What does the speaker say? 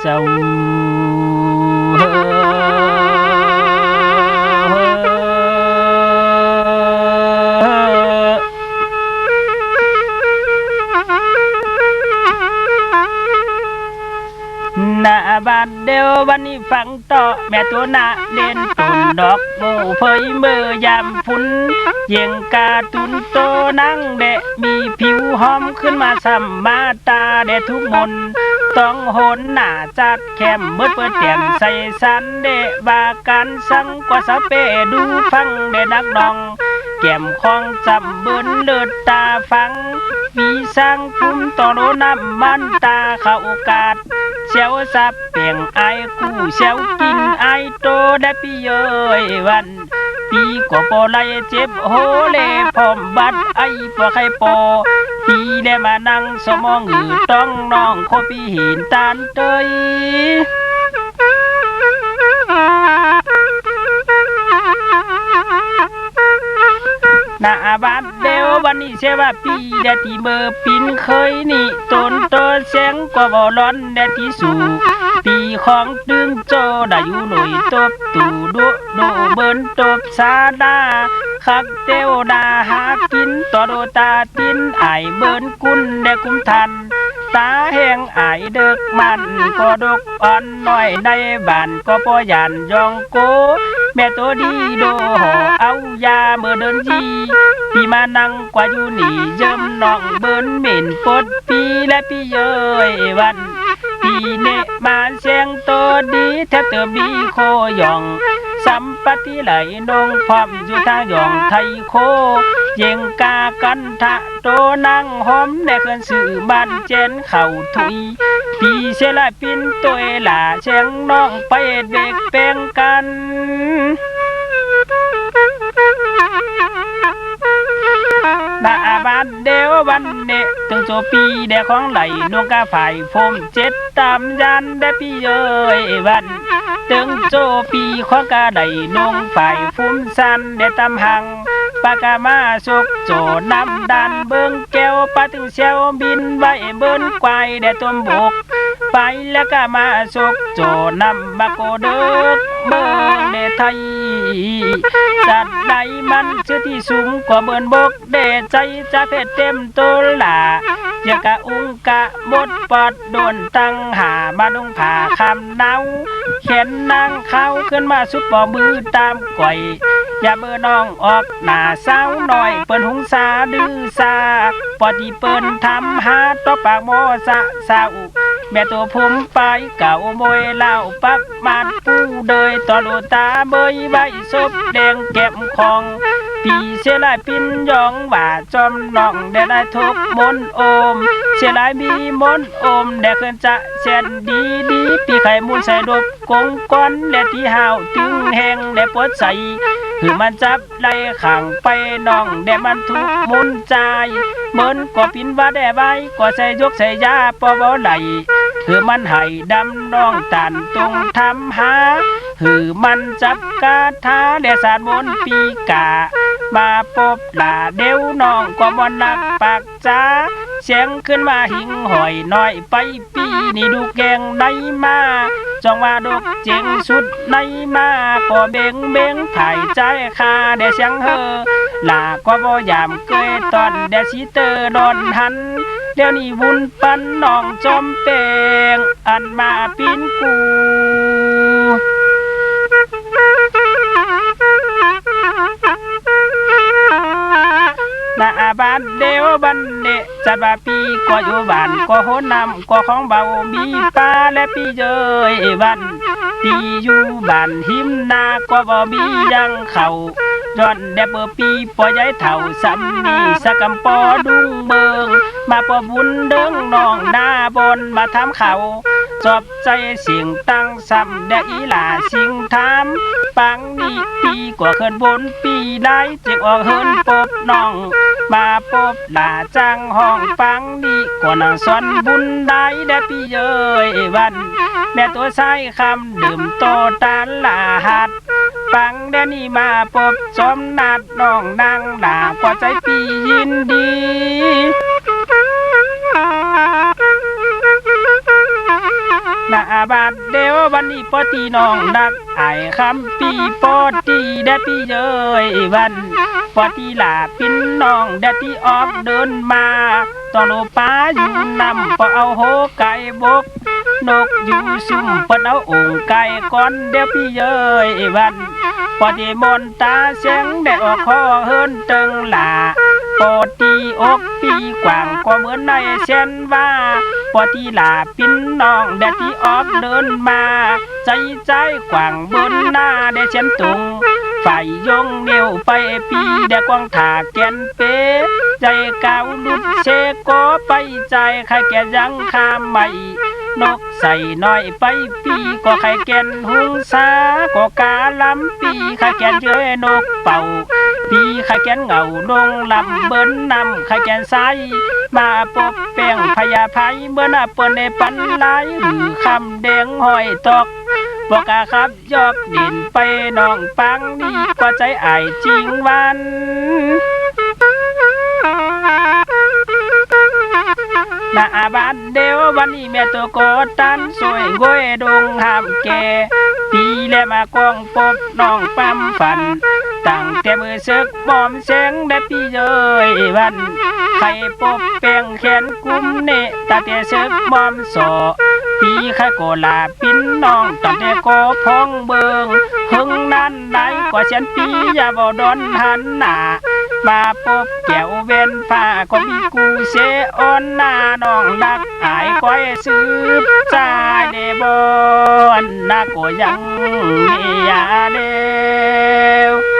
เจ้าหน้าบ้านเดียววันนี้ฟังต่อแม่ตัวหน้าเด่นตุนดอกโมเผยเมื่อยามพุนเยียงกาตุนโตนั่งเดะมีผิวหอมขึ้นมาสัมมาตาเดะทุกมน ต้องโหนหน้าจัดแคมเบิดเปิดเตียมใส่สันเดบากันสังกว่าสะเปดูฟังเดนักดอง แก้มของจำเบินเลิศตาฟัง มีสร้างภูมิต่อโนน้ำมันตาเข้าโอกาสเชียวสับเปลี่ยงไอายกู้เชียวกินไอายโตได้พี่เยยวัน ปีก็ปอไล่เจ็บโหเลพร้อมบัดไอ้ปอใครปอปีได้มานั่งสมองอือต้องน้องโคปีหินตานเตยหน้าบ้านเดีย วันนี้เชื่อว่าปีแดดที่เบอร์ปินเคยนี่ตนโตแสงกว่าบ่ร้อนแดดที่สูปีของดึงโจได้อยู่หน่อยตบตู่ดุโดเบินตบซาดาคักเตวดาหากินต่อโดตาตินไอเบินกุนแดกุมทัน ตาแห้งอายเด็กมันก็ดกอ่อนน้อยในบ้านก็ปอยันยองโก แม่ตัวดีโดหอเอายาเมื่อเดินยีพี่มานั่งกว่าอยู่นี่เยิ้มน้องเบิ้นเหม็นปดปีและพี่เย้ยวันพี่เนมาเสียงตัวดีแทบเติมดีโคยองสัมปติไหลนงพร้อมอยู่ทางยองไทยโค เยง กากันทะโตนั่งหอมแน่เคินสื่อบ้านเจนเข่าถุยพี่เชยละปินตัวหล่าเชียงน้องไปเด็กแปลงกันหน้าบ้านเดียววันเนตึงโจปีแดของไหลนวงกาฝ่ายโฟมเจ็ดตามยันได้พี่เย้ยวันตึงโจปีของกาไหลนวงฝ่ายฟุ้มสันได้ตำหัง ปากามาสุกโจนำดันเบิ้งแก้วปลาถึงเชียวบินไว้เบิ้นควายได้ต้มบก ไปแล้วก็มาสุกโจนำบาโกเด็กเบิ้งเดไทยจัดใดมันเชื่อที่สูงกว่าเบิ้นบกเดใจจะเพชรเต็มตัวละอยากะอุ้งกะบดปอดโดนตั้งหามาดงผ่าคำเนาเข็นนางเข้าขึ้นมาสุดปอมือตามก่อย อย่าเบอร์น้องออกหน้าสาวหน่อย เปิ้นหงสาดื้อซาปอดีเปิ้นทำหาต่อปากโมสะสาวแม่ตัวผมไปเก่าโมยเหล้าปักมาดปูเดยตอโลตาเบยใบศพแดงเก็บของปีเสียลายปินยองว่าจอมน้องได้ได้ทุกมนโอม เสียลายมีมนโอมแดกเกินจะเสียนดีดีปีไข่มูลใส่ดบกงก้อนและที่หาวตึงแหงแดปวดใส่ คือมันจับไล่ขังไปน้องแดมันทุกมุนใจเหมือนก็ปินว่าได้ใบก็ใส่ยกใส่ยาปอบ่ไหลคือมันให้ดำน้องตันตรงทำหาคือมันจับกาทาและสารมนปีกา มาพบหลาเดวน้องก็บ่นักปากจ้าเสียงขึ้นมาหิงหอยน้อยไปปีนี่ดูแกงในมาจองว่าดกเจ๋งสุดในมาก็เบงเบงถ่ายใจคาเดเสียงเฮอหลาก็บ่ยามเก็โหนนำก็ของเบามีป้าและปีเจยวันปีอยู่บ้านหิมนาก็บ่มียังเขาย้อนเดบเบอร์ปีปอยายเถ่าสำนีสกำปอดุงเบิงมาปอบุญเด้งน้องหน้าบนมาทำเขา จอบใจเสียงตั้งซ้ำแดอีหลาสิงทามปังนี่ปีกว่าเคินบนปีได้เจ็บออกเฮินปบน้อง มาพบหลาจังห้องฟังดีกว่านางสอนบุญได้แด่พี่เย้ยวัน แม่ตัวใช้คำดื่มโตตาลาหัดฟังแดนี่มาพบสมนัดน้องนางหลาพอใจพี่ยินดี บาดเดียววันนี้ปอตีน้องดักไอคำปีปอตีแดดปีเยยวันปอตีหลาปินน้องแดดที่ออกเดินมาตองโลป้าอยู่นำพอเอาโหไก่บก นกอยู่ซุ่มปิ้นเอาองไก่ก่อนเดี๋ยวพี่เยยวันปอดีมนตาเสียงได้ออกคอเฮิรนติงหลาปอตีอกปีกว่างก็เหมือนในเช่นว่า ปอตีลาปิ้นน้องแดดที่ออกเดินมา ใจใจกว่างบนหน้าได้เช่นตุงฝ่ายงเดียวไปปีเดกวางถาแกนเปใจเกาลุดเชก็ไปใจใครแกยังคามไม่นกใส่น้อยไปปีก็ใครแกนหุงสาก็กาลำปีใครแกนเจอนกเป่า ปีใครแกนเหงาลงลำเบิ้นนำใครแกนใสมาปบแป้งพยาภัยเมื่อหน้าเปิ้นในปันหลายหรือคำแดงห้อยตอกบอกกาครับยอกดินไปน้องปังนี่ก็ใจอายจริงวันนาอาบานเดียววันนี้แม่ตัวโกตันสวยงวยดงหามแกปีแลมากองปบน้องปั๊มฝัน ตั้งแต่มือซึกบอมเสียงได้ปีเยยวันใครปบแป้งแขนกุมเนตั้งแต่ซึกบอมสอปีใครโกลาปิ้นน้องตั้งแต่โกพองเบิงหึงนั้นได้กว่าเชียนปีอย่าบ่ดอนหันหน้ามาพบแก้วเวนผ้าก็มีกูเสออนหน้าน้องดักอายก้อยสืบจาเดบอนนาก็ยังมียาเดว